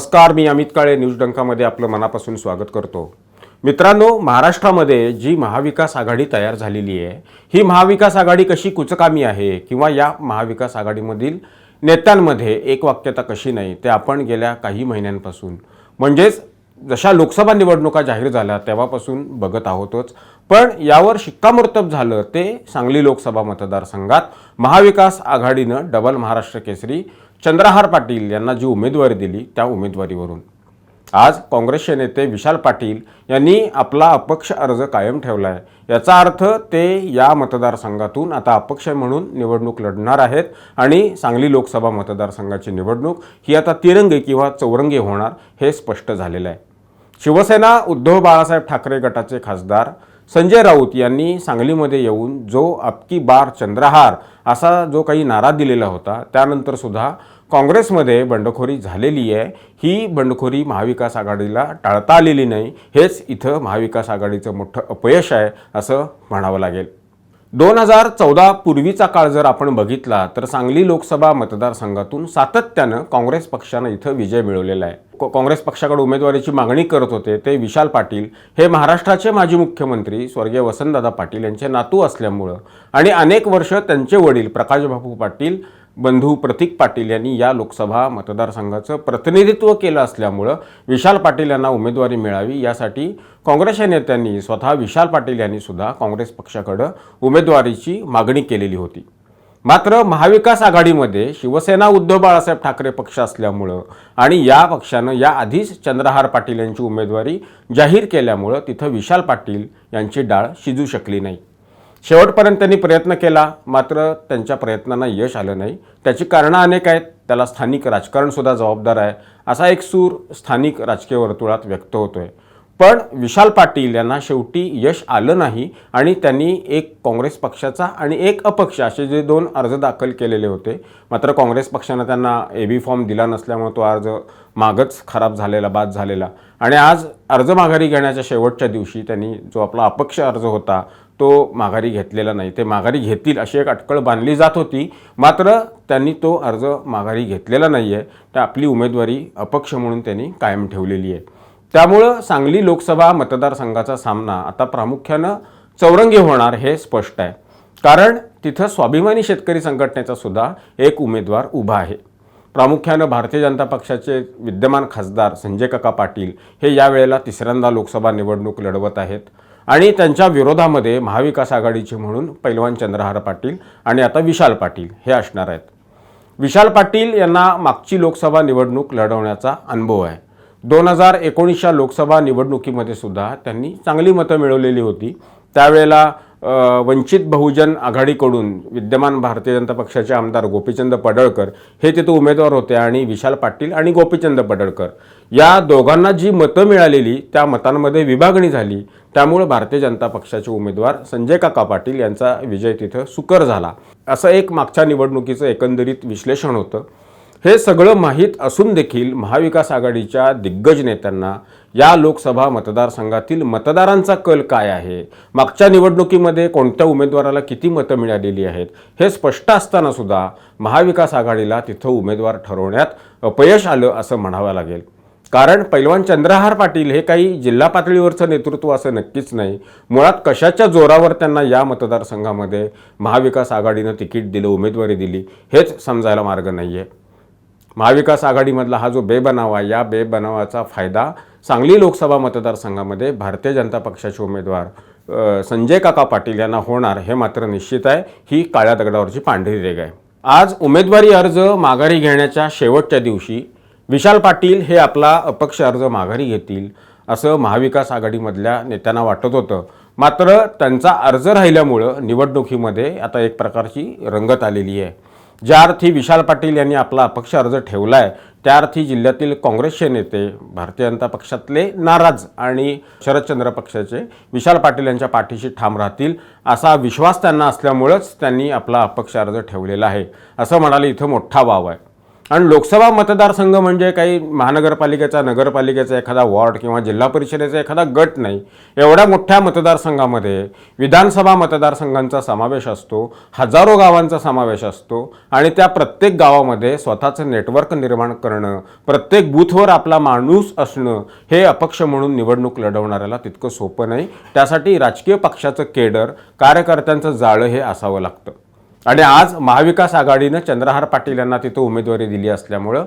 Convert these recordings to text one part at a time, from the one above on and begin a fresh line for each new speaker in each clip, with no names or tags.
नमस्कार मी अमित काळे न्यूज डंकामध्ये आपलं मनापासून स्वागत करतो. मित्रांनो महाराष्ट्रामध्ये जी महाविकास आघाडी तयार झालेली आहे ही महाविकास आघाडी कशी कुचकामी आहे किंवा या महाविकास आघाडीमधील नेत्यांमध्ये एक वाक्यता कशी नाही ते आपण गेल्या काही महिन्यांपासून म्हणजेच जशा लोकसभा निवडणुका जाहीर झाल्या तेव्हापासून बघत आहोतच. पण यावर शिक्कामोर्तब झालं ते सांगली लोकसभा मतदारसंघात महाविकास आघाडीनं डबल महाराष्ट्र केसरी चंद्रहार पाटील यांना जी उमेदवारी दिली त्या उमेदवारीवरून. आज काँग्रेसचे नेते विशाल पाटील यांनी आपला अपक्ष अर्ज कायम ठेवला आहे याचा अर्थ ते या मतदारसंघातून आता अपक्ष म्हणून निवडणूक लढणार आहेत आणि सांगली लोकसभा मतदारसंघाची निवडणूक ही आता तिरंगी किंवा चौरंगी होणार हे स्पष्ट झालेलं आहे. शिवसेना उद्धव बाळासाहेब ठाकरे गटाचे खासदार संजय राऊत यांनी सांगलीमध्ये येऊन जो अबकी बार चंद्रहार असा जो काही नारा दिलेला होता त्यानंतरसुद्धा काँग्रेसमध्ये बंडखोरी झालेली आहे. ही बंडखोरी महाविकास आघाडीला टाळता आलेली नाही. हेच इथं महाविकास आघाडीचं मोठं अपयश आहे असं म्हणावं लागेल. दोन हजार चौदा पूर्वीचा काळ जर आपण बघितला तर सांगली लोकसभा मतदारसंघातून सातत्यानं काँग्रेस पक्षानं इथं विजय मिळवलेला आहे. काँग्रेस पक्षाकडे उमेदवारीची मागणी करत होते ते विशाल पाटील. हे महाराष्ट्राचे माजी मुख्यमंत्री स्वर्गीय वसंतदादा पाटील यांचे नातू असल्यामुळं आणि अनेक वर्ष त्यांचे वडील प्रकाशबाबू पाटील बंधू प्रतीक पाटील यांनी या लोकसभा मतदारसंघाचं प्रतिनिधित्व केलं असल्यामुळं विशाल पाटील यांना उमेदवारी मिळावी यासाठी काँग्रेसच्या नेत्यांनी स्वतः विशाल पाटील यांनी सुद्धा काँग्रेस पक्षाकडं उमेदवारीची मागणी केलेली होती. मात्र महाविकास आघाडीमध्ये शिवसेना उद्धव बाळासाहेब ठाकरे पक्ष असल्यामुळं आणि या पक्षानं या आधीच चंद्रहार पाटील यांची उमेदवारी जाहीर केल्यामुळं तिथं विशाल पाटील यांची डाळ शिजू शकली नाही. शेवटपर्यंत त्यांनी प्रयत्न केला मात्र त्यांच्या प्रयत्नांना यश आलं नाही. त्याची कारणं अनेक आहेत. त्याला स्थानिक राजकारणसुद्धा जबाबदार आहे असा एक सूर स्थानिक राजकीय वर्तुळात व्यक्त होतोय. पण विशाल पाटील यांना शेवटी यश आलं नाही आणि त्यांनी एक काँग्रेस पक्षाचा आणि एक अपक्ष असे जे दोन अर्ज दाखल केलेले होते. मात्र काँग्रेस पक्षानं त्यांना ए बी फॉर्म दिला नसल्यामुळे तो अर्ज मागच खराब झालेला बाद झालेला. आणि आज अर्ज माघारी घेण्याच्या शेवटच्या दिवशी त्यांनी जो आपला अपक्ष अर्ज होता तो माघारी घेतलेला नाही. ते माघारी घेतील अशी एक अटकळ बांधली जात होती. मात्र त्यांनी तो अर्ज माघारी घेतलेला नाही आहे तर आपली उमेदवारी अपक्ष म्हणून त्यांनी कायम ठेवलेली आहे. त्यामुळं सांगली लोकसभा मतदारसंघाचा सामना आता प्रामुख्यानं चौरंगी होणार हे स्पष्ट आहे. कारण तिथं स्वाभिमानी शेतकरी संघटनेचा सुद्धा एक उमेदवार उभा आहे. प्रामुख्यानं भारतीय जनता पक्षाचे विद्यमान खासदार संजय काका पाटील हे यावेळेला तिसऱ्यांदा लोकसभा निवडणूक लढवत आहेत. आणि त्यांच्या विरोधामध्ये महाविकास आघाडीचे म्हणून पैलवान चंद्रहार पाटील आणि आता विशाल पाटील हे असणार आहेत. विशाल पाटील यांना मागची लोकसभा निवडणूक लढवण्याचा अनुभव आहे. दोन हजार एकोणीसच्या लोकसभा निवडणुकीमध्ये सुद्धा त्यांनी चांगली मतं मिळवलेली होती. त्यावेळेला वंचित बहुजन आघाडीकडून विद्यमान भारतीय जनता पक्षाचे आमदार गोपीचंद पडळकर हे तिथं उमेदवार होते आणि विशाल पाटील आणि गोपीचंद पडळकर. या दोघांना जी मतं मिळालेली त्या मतांमध्ये विभागणी झाली. त्यामुळं भारतीय जनता पक्षाचे उमेदवार संजय काका पाटील यांचा विजय तिथं सुकर झाला. असं एक मागच्या निवडणुकीचं एकंदरीत विश्लेषण होतं. हे सगळं माहीत असून देखील महाविकास आघाडीच्या दिग्गज नेत्यांना या लोकसभा मतदारसंघातील मतदारांचा कल काय आहे? मागच्या निवडणुकीमध्ये कोणत्या उमेदवाराला किती मतं मिळालेली आहेत? हे स्पष्ट असतानासुद्धा महाविकास आघाडीला तिथं उमेदवार ठरवण्यात अपयश आलं असं म्हणावं लागेल. कारण पैलवान चंद्रहार पाटील हे काही जिल्हा पातळीवरचं नेतृत्व असं नक्कीच नाही. मुळात कशाच्या जोरावर त्यांना या मतदारसंघामध्ये महाविकास आघाडीनं तिकीट दिलं उमेदवारी दिली हेच समजायला मार्ग नाही आहे महाविकास आघाडीमधला हा जो बेबनाव आहे या बेबनावाचा फायदा सांगली लोकसभा मतदारसंघामध्ये भारतीय जनता पक्षाचे उमेदवार संजय काका पाटील यांना होणार हे मात्र निश्चित आहे. ही काळ्या दगडावरची पांढरी रेग आहे. आज उमेदवारी अर्ज माघारी घेण्याच्या शेवटच्या दिवशी विशाल पाटील हे आपला अपक्ष अर्ज माघारी घेतील असं महाविकास आघाडीमधल्या नेत्यांना वाटत होतं. मात्र त्यांचा अर्ज राहिल्यामुळं निवडणुकीमध्ये आता एक प्रकारची रंगत आलेली आहे. ज्या अर्थी विशाल पाटील यांनी आपला अपक्ष अर्ज ठेवला आहे त्या अर्थी जिल्ह्यातील काँग्रेसचे नेते भारतीय जनता पक्षातले नाराज आणि शरदचंद्र पक्षाचे विशाल पाटील यांच्या पाठीशी ठाम राहतील असा विश्वास त्यांना असल्यामुळंच त्यांनी आपला अपक्ष अर्ज ठेवलेला आहे असं म्हणाले इथं मोठा वाव आहे. आणि लोकसभा मतदारसंघ म्हणजे काही महानगरपालिकेचा नगरपालिकेचा एखादा वॉर्ड किंवा जिल्हा परिषदेचा एखादा गट नाही. एवढ्या मोठ्या मतदारसंघामध्ये विधानसभा मतदारसंघांचा समावेश असतो हजारो गावांचा समावेश असतो आणि त्या प्रत्येक गावामध्ये स्वतःचं नेटवर्क निर्माण करणं प्रत्येक बूथवर आपला माणूस असणं हे अपक्ष म्हणून निवडणूक लढवणाऱ्याला तितकं सोपं नाही. त्यासाठी राजकीय पक्षाचं केडर कार्यकर्त्यांचं जाळं हे असावं लागतं. आणि आज महाविकास आघाडीनं चंद्रहार पाटील यांना तिथं उमेदवारी दिली असल्यामुळं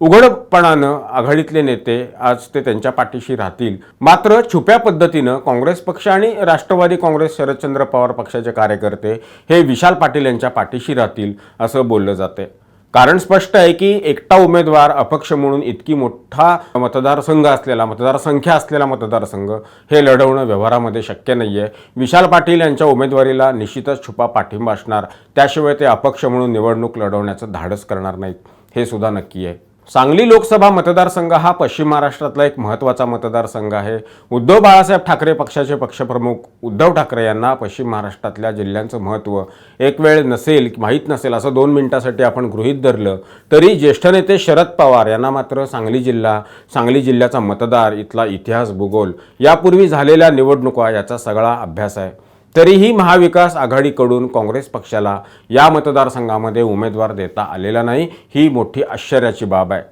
उघडपणानं आघाडीतले नेते आज ते त्यांच्या पाठीशी राहतील. मात्र छुप्या पद्धतीनं काँग्रेस पक्ष आणि राष्ट्रवादी काँग्रेस शरदचंद्र पवार पक्षाचे कार्यकर्ते हे विशाल पाटील यांच्या पाठीशी राहतील असं बोललं जाते कारण स्पष्ट आहे की एकटा उमेदवार अपक्ष म्हणून इतकी मोठा मतदारसंघ असलेला मतदारसंख्या असलेला मतदारसंघ हे लढवणं व्यवहारामध्ये शक्य नाही आहे विशाल पाटील यांच्या उमेदवारीला निश्चितच छुपा पाठिंबा असणार. त्याशिवाय ते अपक्ष म्हणून निवडणूक लढवण्याचं धाडस करणार नाहीत. हे सुद्धा नक्की आहे. सांगली लोकसभा मतदारसंघ हा पश्चिम महाराष्ट्रातला एक महत्त्वाचा मतदारसंघ आहे. उद्धव बाळासाहेब ठाकरे पक्षाचे पक्षप्रमुख उद्धव ठाकरे यांना पश्चिम महाराष्ट्रातल्या जिल्ह्यांचं महत्त्व एक वेळ नसेल माहीत नसेल असं दोन मिनिटासाठी आपण गृहीत धरलं तरी ज्येष्ठ नेते शरद पवार यांना मात्र सांगली जिल्हा सांगली जिल्ह्याचा मतदार इथला इतिहास भूगोल यापूर्वी झालेल्या निवडणुका याचा सगळा अभ्यास आहे. तरीही महाविकास आघाडीकडून काँग्रेस पक्षाला या मतदारसंघामध्ये उमेदवार देता आलेला नाही ही मोठी आश्चर्याची बाब आहे.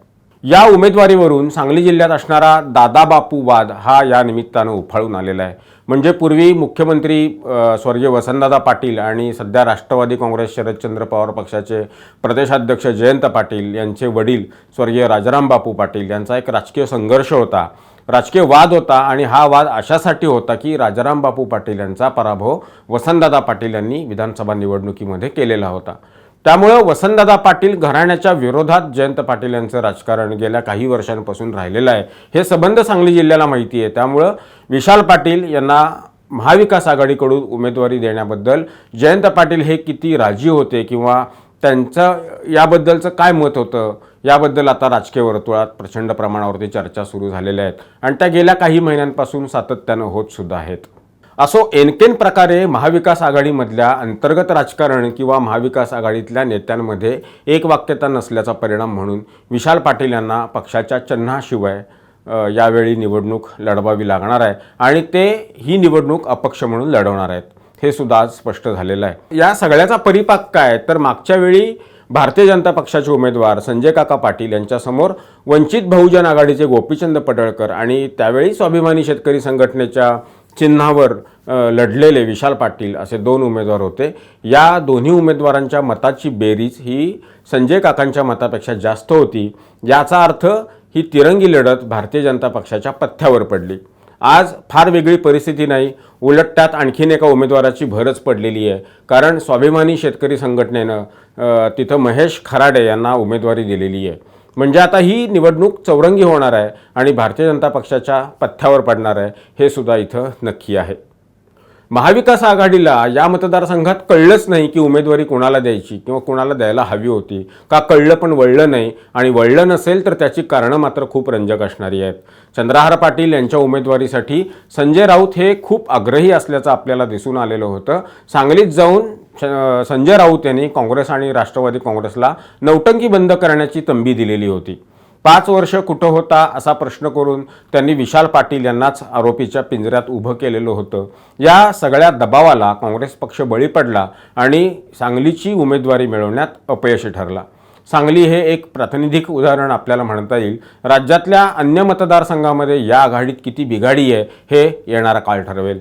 या उमेदवारीवरून सांगली जिल्ह्यात असणारा दादाबापू वाद हा या निमित्तानं उफाळून आलेला आहे. म्हणजे पूर्वी मुख्यमंत्री स्वर्गीय वसंतदादा पाटील आणि सध्या राष्ट्रवादी काँग्रेस शरदचंद्र पवार पक्षाचे प्रदेशाध्यक्ष जयंत पाटील यांचे वडील स्वर्गीय राजाराम बापू पाटील यांचा एक राजकीय संघर्ष होता. राजकीय वाद होता आणि हा वाद अशासाठी होता की राजाराम बापू पाटील यांचा पराभव वसंतदादा पाटील यांनी विधानसभा निवडणुकीमध्ये केलेला होता. त्यामुळं वसंतदादा पाटील घराण्याच्या विरोधात जयंत पाटील यांचं राजकारण गेल्या काही वर्षांपासून राहिलेलं आहे. हे संबंध सांगली जिल्ह्याला माहिती आहे. त्यामुळं विशाल पाटील यांना महाविकास आघाडीकडून उमेदवारी देण्याबद्दल जयंत पाटील हे किती राजी होते किंवा त्यांचं याबद्दलचं काय मत होतं? याबद्दल आता राजकीय वर्तुळात प्रचंड प्रमाणावरती चर्चा सुरू झालेल्या आहेत. आणि त्या गेल्या काही महिन्यांपासून सातत्यानं होत सुद्धा आहेत. असो एनकेन प्रकारे महाविकास आघाडीमधल्या अंतर्गत राजकारण किंवा महाविकास आघाडीतल्या नेत्यांमध्ये एक वाक्यता नसल्याचा परिणाम म्हणून विशाल पाटील यांना पक्षाच्या चिन्हाशिवाय यावेळी निवडणूक लढवावी लागणार आहे. आणि ते ही निवडणूक अपक्ष म्हणून लढवणार आहेत. हे सुद्धा आज स्पष्ट झालेलं आहे. या सगळ्याचा परिपाक काय? तर मागच्या वेळी भारतीय जनता पक्षाचे उमेदवार संजय काका पाटील यांच्यासमोर वंचित बहुजन आघाडीचे गोपीचंद पडळकर आणि त्यावेळी स्वाभिमानी शेतकरी संघटनेच्या चिन्हावर लढलेले विशाल पाटील असे दोन उमेदवार होते. या दोन्ही उमेदवारांच्या मताची बेरीज ही संजय काकांच्या मतापेक्षा जास्त होती. याचा अर्थ ही तिरंगी लढत भारतीय जनता पक्षाच्या पथ्यावर पडली. आज फार वेगळी परिस्थिती नाही. उलट त्यात आणखीन एका उमेदवाराची भरच पडलेली आहे. कारण स्वाभिमानी शेतकरी संघटनेनं तिथं महेश खराडे यांना उमेदवारी दिलेली आहे. म्हणजे आता ही निवडणूक चौरंगी होणार आहे आणि भारतीय जनता पक्षाच्या पथ्यावर पडणार आहे हे सुद्धा इथं नक्की आहे. महाविकास आघाडीला या मतदारसंघात कळलंच नाही की उमेदवारी कोणाला द्यायची किंवा कोणाला द्यायला हवी होती. का कळलं पण वळलं नाही आणि वळलं नसेल तर त्याची कारणं मात्र खूप रंजक असणारी आहेत. चंद्रहार पाटील यांच्या उमेदवारीसाठी संजय राऊत हे खूप आग्रही असल्याचं आपल्याला दिसून आलेलं होतं. सांगलीत जाऊन संजय राऊत यांनी काँग्रेस आणि राष्ट्रवादी काँग्रेसला नौटंकी बंद करण्याची तंबी दिलेली होती. पाच वर्ष कुठं होता असा प्रश्न करून त्यांनी विशाल पाटील यांनाच आरोपीच्या पिंजऱ्यात उभं केलेलं होतं. या सगळ्या दबावाला काँग्रेस पक्ष बळी पडला आणि सांगलीची उमेदवारी मिळवण्यात अपयशी ठरला. सांगली हे एक प्रातिनिधिक उदाहरण आपल्याला म्हणता येईल. राज्यातल्या अन्य मतदारसंघामध्ये या आघाडीत किती बिघाडी आहे हे येणारा काळ ठरवेल.